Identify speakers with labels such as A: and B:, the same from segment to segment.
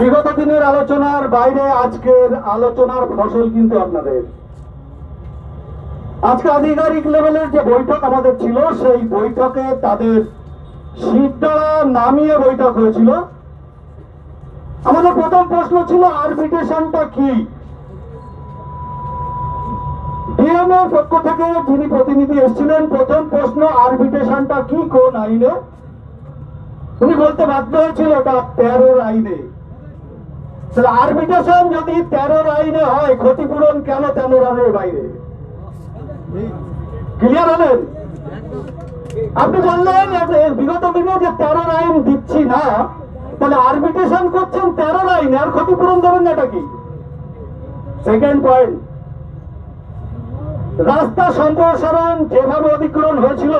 A: বিগত দিনের আলোচনার বাইরে আজকের আলোচনার ফসল কিন্তু আপনাদের। আজকে আধিকারিক লেভেলের যে বৈঠক আমাদের ছিল, সেই বৈঠকে তাদের সিদ্ধারা নামিয়ে বৈঠক হয়েছিল। আমাদের প্রথম প্রশ্ন ছিল আরবিটেশনটা কি? ডিএমএর পক্ষ থেকে যিনি প্রতিনিধি এসেছিলেন, প্রথম প্রশ্ন আরবিটেশনটা কি কোন আইনে? উনি বলতে বাধ্য হয়েছিল ওটা তেরোর আইনে। তাহলে আরবিটেশন যদি তেরোর আইনে হয়, ক্ষতিপূরণ কেন তেরোর বাইরে? ক্লিয়ার হলেন? আপনি বললেন বিগত দিনে যে তেরো আইন দিচ্ছি না, তাহলে আরবিটেশন করছেন তেরো আইন আর ক্ষতিপূরণ দেবেন না এটা কি? সেকেন্ড পয়েন্ট রাস্তা সম্প্রসারণ যেভাবে অধিগ্রহণ হয়েছিল,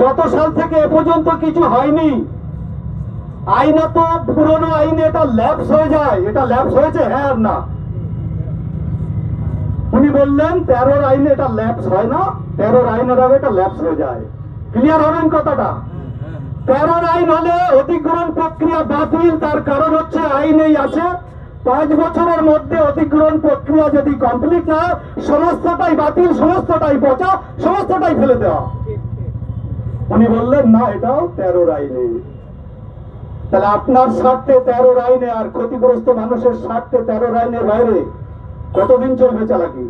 A: যত সাল থেকে এ পর্যন্ত কিছু হয়নি আইনত পুরনো আইনে এটা ল্যাপস হয়ে যায়। এটা ল্যাপস হয়েছে? হ্যাঁ আর না? উনি বললেন, তেরোর আইনে এটা ল্যাপস হয় না। তেরোর আইনের আগে এটা ল্যাপস হয়ে যায়। ক্লিয়ার হবেন কথাটা? তেরোর আইন হলে অধিগ্রহণ প্রক্রিয়া বাতিল। তার কারণ হচ্ছে আইনেই আছে। পাঁচ বছরের মধ্যে অধিগ্রহণ প্রক্রিয়া যদি কমপ্লিট না সমস্তটাই বাতিল, সমস্তটাই পচা, সমস্তটাই ফেলে দেওয়া। উনি বললেন, না, এটাও তেরোর আইনে তাহলে আপনার স্বার্থে তেরোর আইনে আর ক্ষতিগ্রস্ত মানুষের স্বার্থে তেরোর আইনের বাইরে কতদিন চলবে চালাকি?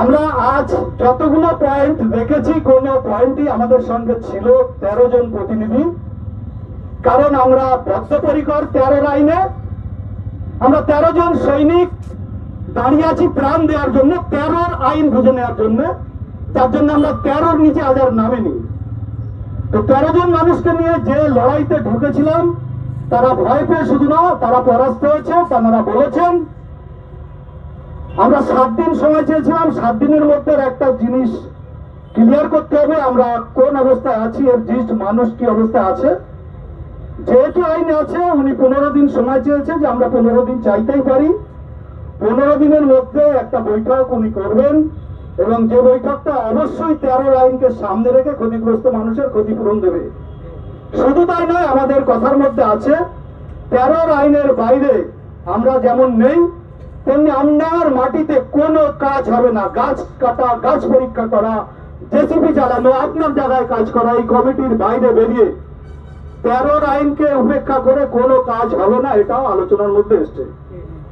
A: আমরা আজ যতগুলো পয়েন্ট দেখেছি, কোন পয়েন্টই আমাদের সঙ্গে ছিল তেরো জন প্রতিনিধি। কারণ আমরা বদ্ধপরিকর তেরো আইনে আমরা তেরো জন সৈনিক দাঁড়িয়ে আছি প্রাণ দেওয়ার জন্য, তেরোর আইন বুঝে নেওয়ার জন্য। তার জন্য আমরা তেরোর নিচে আজ আর নামেনি। তো তেরো জন মানুষকে নিয়ে যে লড়াইতে ঢুকেছিলাম, তারা ভয় পেয়ে শুধু না, তারা পরাস্ত হয়েছে, তারা বলেছেন, আমরা সাত দিন সময় চেয়েছিলাম, সাত দিনের মধ্যে একটা জিনিস ক্লিয়ার করতে হবে, আমরা কোন অবস্থায় আছি, এর জিস্ট মানুষ কি অবস্থায় আছে? যেহেতু আইন আছে, উনি পনেরো দিন সময় চেয়েছে যে আমরা পনেরো দিন চাইতেই পারি। পনেরো দিনের মধ্যে একটা বৈঠক উনি করবেন। এবং যে বৈঠকটা অবশ্যই তেরো আইনকে সামনে রেখে ক্ষতিগ্রস্ত মানুষের ক্ষতিপূরণ দেবে। শুধু তাই নয়, আমাদের কথার মধ্যে আছে, তেরোর আইনের বাইরে আমরা যেমন নেই, তেমনি আমনার মাটিতে কোনো কাজ হবে না। গাছ কাটা, গাছ পরীক্ষা করা জেসিবি চালানো আপনার জায়গায় কাজ করা, এই কমিটির বাইরে বেরিয়ে তেরোর আইনকে উপেক্ষা করে কোনো কাজ হবে না, এটাও আলোচনার মধ্যে এসছে।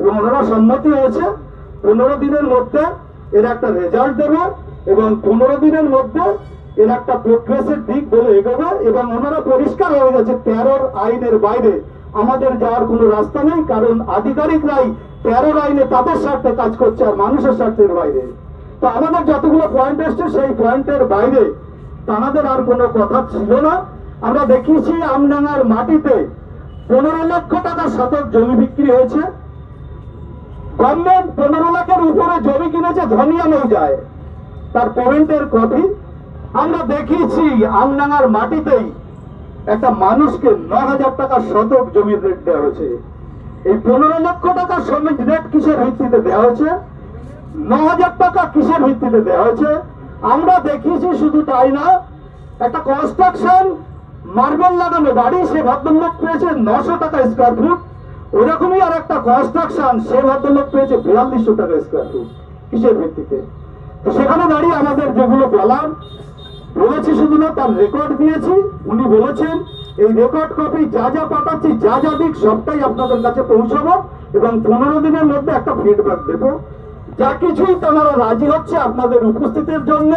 A: এবং ওনারা সম্মতি হয়েছে, পনেরো দিনের মধ্যে এর একটা রেজাল্ট দেবে এবং পনেরো দিনের মধ্যে এর একটা প্রোগ্রেসের দিক বলে এগোবে এবং ওনারা পরিষ্কার হয়ে গেছে তেরোর আইনের বাইরে। আমাদের যাওয়ার কোনো রাস্তা নেই, কারণ আধিকারিকরাই তেরোর আইনে তাদের স্বার্থে কাজ করছে আর মানুষের স্বার্থের বাইরে। তো আমাদের যতগুলো পয়েন্ট এসছে সেই পয়েন্টের বাইরে। তাদের আর কোনো কথা ছিল না। আমরা দেখিয়েছি আমডাঙ্গার মাটিতে পনেরো লক্ষ টাকা শতক জমি বিক্রি হয়েছে। গভর্নমেন্ট পনেরো লাখের উপরে জমি কিনেছে, ধনিয়া যায় তার পেমেন্টের কপি আমরা দেখিয়েছি আমডাঙ্গার মাটিতেই। একটা মানুষকে ন হাজার টাকা শতক জমির রেট দেওয়া হয়েছে। এই পনেরো লক্ষ টাকা শ্রমিক রেট কিসের ভিত্তিতে দেওয়া হয়েছে? ন হাজার টাকা কিসের ভিত্তিতে দেওয়া হয়েছে? আমরা দেখিয়েছি শুধু তাই না, একটা কনস্ট্রাকশন মার্বেল লাগানো বাড়ি, সে ভদ্রলোক পেয়েছে নশো টাকা স্কোয়ার ফুট ওরকমই আর একটা কনস্ট্রাকশন সে ভদ্রলোক পেয়েছে বিয়াল্লিশশো টাকা স্কোয়ার ফুট কিসের ভিত্তিতে? তো সেখানে দাঁড়িয়ে আমাদের যেগুলো বলার, বলেছি শুধু না, তার রেকর্ড দিয়েছি, উনি বলেছেন, এই রেকর্ড কপি যা যা পাঠাচ্ছি, যা যা দিক, সবটাই আপনাদের কাছে পৌঁছাবো এবং পনেরো দিনের মধ্যে একটা ফিডব্যাক দেবো। যা কিছুই তারা রাজি হচ্ছে আপনাদের উপস্থিতির জন্য।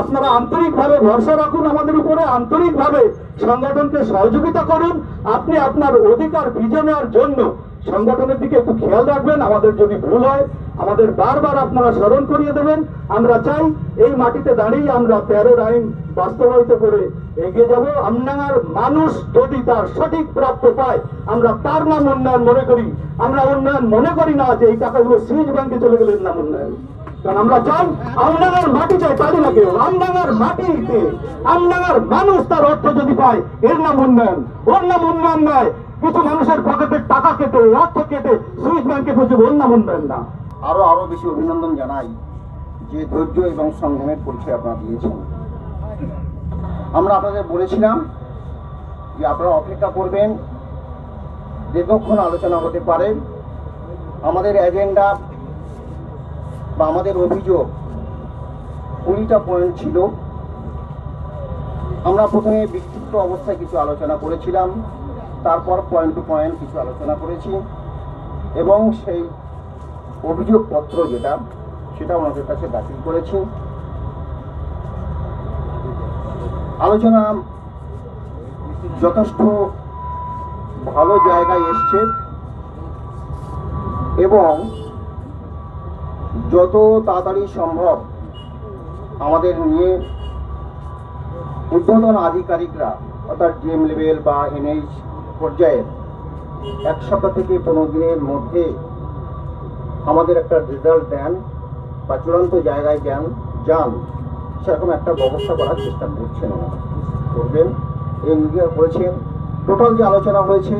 A: আপনারা আন্তরিকভাবে ভরসা রাখুন আমাদের উপরে। আন্তরিকভাবে সংগঠনকে সহযোগিতা করুন। আপনি আপনার অধিকার ভিজে নেওয়ার জন্য সংগঠনের দিকে একটু খেয়াল রাখবেন। আমাদের যদি ভুল হয়, আমাদের বারবার আপনারা স্মরণ করিয়ে দেবেন। আমরা চাই এই মাটিতে দাঁড়িয়ে আমরা তেরোর আইন বাস্তবায়িত করে এগিয়ে যাব। আমনাঙ্গার মানুষ যদি তার সঠিক প্রাপ্য পায়, আমরা তার নাম উন্নয়ন মনে করি। আমরা উন্নয়ন মনে করি না যে এই টাকাগুলো সুইচ ব্যাংকে চলে গেলে এর নাম উন্নয়ন। কারণ আমরা আমডাঙ্গার মাটি চাই না মাটিতে মানুষ তার অর্থ যদি এর নাম নাম কিছু মানুষের টাকা কেটে, অর্থ কেটে নাম না।
B: আরও আরও বেশি অভিনন্দন জানাই যে ধৈর্য এবং সংগ্রামের পরিচয় আপনারা দিয়েছেন। আমরা আপনাদের বলেছিলাম যে আপনারা অপেক্ষা করবেন, দীর্ঘক্ষণ আলোচনা হতে পারে। আমাদের এজেন্ডা বা আমাদের অভিযোগ কুড়িটা পয়েন্ট ছিল। আমরা প্রথমে বিক্ষিপ্ত অবস্থায় কিছু আলোচনা করেছিলাম, তারপর পয়েন্ট টু পয়েন্ট কিছু আলোচনা করেছি, এবং সেই অভিযোগপত্র যেটা, সেটা ওনাদের কাছে দাখিল করেছি। আলোচনা যথেষ্ট ভালো জায়গায় এসছে, এবং যত তাড়াতাড়ি সম্ভব আমাদের নিয়ে ঊর্ধ্বতন আধিকারিকরা, অর্থাৎ ডিএম লেভেল বা এনএইচ পর্যায়ে এক সপ্তাহ থেকে পনেরো দিনের মধ্যে আমাদের একটা রেজাল্ট দেন বা চূড়ান্ত জায়গায় যান যান, সেরকম একটা ব্যবস্থা করার চেষ্টা করছেন। করবেন। এই করেছেন টোটাল যে আলোচনা হয়েছে